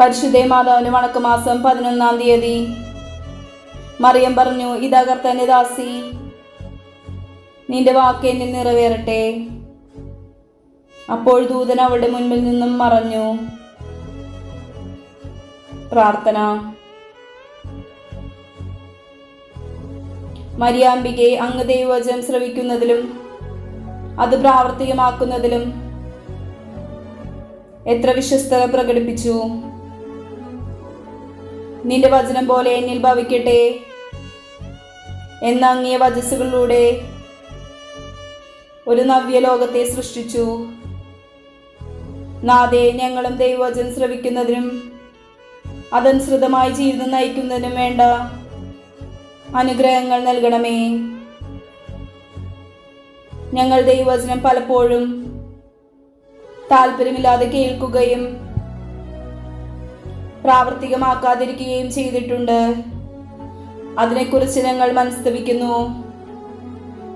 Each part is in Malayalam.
പരിശുദ്ധ മാതാവിന് വണക്കമാസം പതിനൊന്നാം തീയതി. മറിയം പറഞ്ഞു ഇതാ ദാസി. നിന്റെ വാക്ക് എന്നിൽ നിറവേറട്ടെ. അപ്പോൾ ദൂതൻ അവളുടെ മുൻപിൽ നിന്നും മറഞ്ഞു. പ്രാർത്ഥന. മരിയാമ്പികെ അങ്ങ് ദൈവവചനം ശ്രവിക്കുന്നതിലും അത് പ്രാവർത്തികമാക്കുന്നതിലും എത്ര വിശ്വസ്തത പ്രകടിപ്പിച്ചു. നിന്റെ വചനം പോലെ എന്നിൽ ഭവിക്കട്ടെ എന്ന അങ്ങേ വചസ്സുകളിലൂടെ ഒരു നവ്യ ലോകത്തെ സൃഷ്ടിച്ചു. നാദേ ഞങ്ങളും ദൈവവചനം ശ്രവിക്കുന്നതിനും അതനുസൃതമായി ജീവിതം നയിക്കുന്നതിനും വേണ്ട അനുഗ്രഹങ്ങൾ നൽകണമേ. ഞങ്ങൾ ദൈവവചനം പലപ്പോഴും താല്പര്യമില്ലാതെ കേൾക്കുകയും പ്രാവർത്തികമാക്കാതിരിക്കുകയും ചെയ്തിട്ടുണ്ട്. അതിനെക്കുറിച്ച് ഞങ്ങൾ മനസ്തവിക്കുന്നു.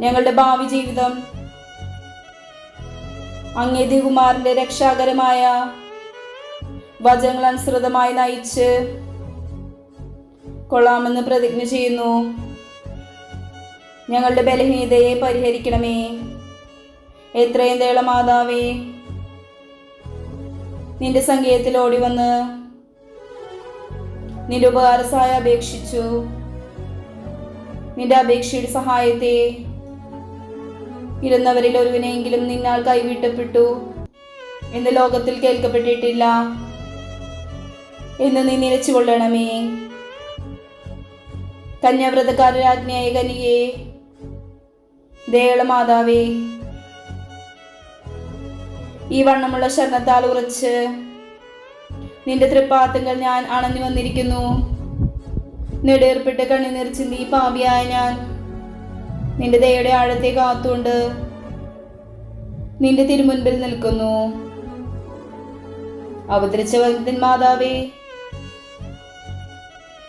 ഞങ്ങളുടെ ഭാവി ജീവിതം അങ്ങേ കുമാറിന്റെ രക്ഷാകരമായ വചനങ്ങൾ അനുസൃതമായി നയിച്ച് കൊള്ളാമെന്ന് പ്രതിജ്ഞ ചെയ്യുന്നു. ഞങ്ങളുടെ ബലഹീനതയെ പരിഹരിക്കണമേ. എത്രയും തേള മാതാവേ നിന്റെ സംഗീതത്തിൽ ഓടി വന്ന് നിന്റെ ഉപകാരസായ അപേക്ഷിച്ചു. നിന്റെ അപേക്ഷയുടെ സഹായത്തെ ഇരുന്നവരിൽ ഒരുവിനെങ്കിലും നിന്നാൽ കൈവിട്ടപ്പെട്ടു എന്ന് ലോകത്തിൽ കേൾക്കപ്പെട്ടിട്ടില്ല എന്ന് നീ നിലച്ചുകൊള്ളണമേ. കന്യാവ്രതക്കാരാജ്ഞയായ കനിയെ ദേവള മാതാവേ ഈ വണ്ണമുള്ള ശരണത്താൽ ഉറച്ച് നിന്റെ തൃപ്പാത്തുകൾ ഞാൻ അണഞ്ഞു വന്നിരിക്കുന്നു. നെടേർപ്പെട്ട് കണ്ണുനീർ നീ പാപിയായ ഞാൻ. നിന്റെ ദയയുടെ ആഴത്തെ കാത്തുകൊണ്ട് നിന്റെ തിരുമുൻപിൽ നിൽക്കുന്നു. അവതരിച്ച വന്ദൻ മാതാവേ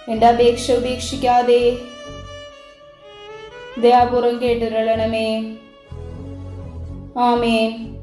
എന്റെ അപേക്ഷ ഉപേക്ഷിക്കാതെ ദയാപൂർവം കേട്ടിരളണമേ. ആമേൻ.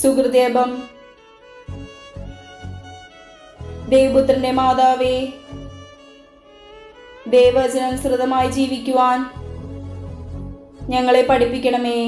സുഹൃദേവം ദേവപുത്രന്റെ മാതാവേ ദേവചനനുസൃതമായി ജീവിക്കുവാൻ ഞങ്ങളെ പഠിപ്പിക്കണമേ.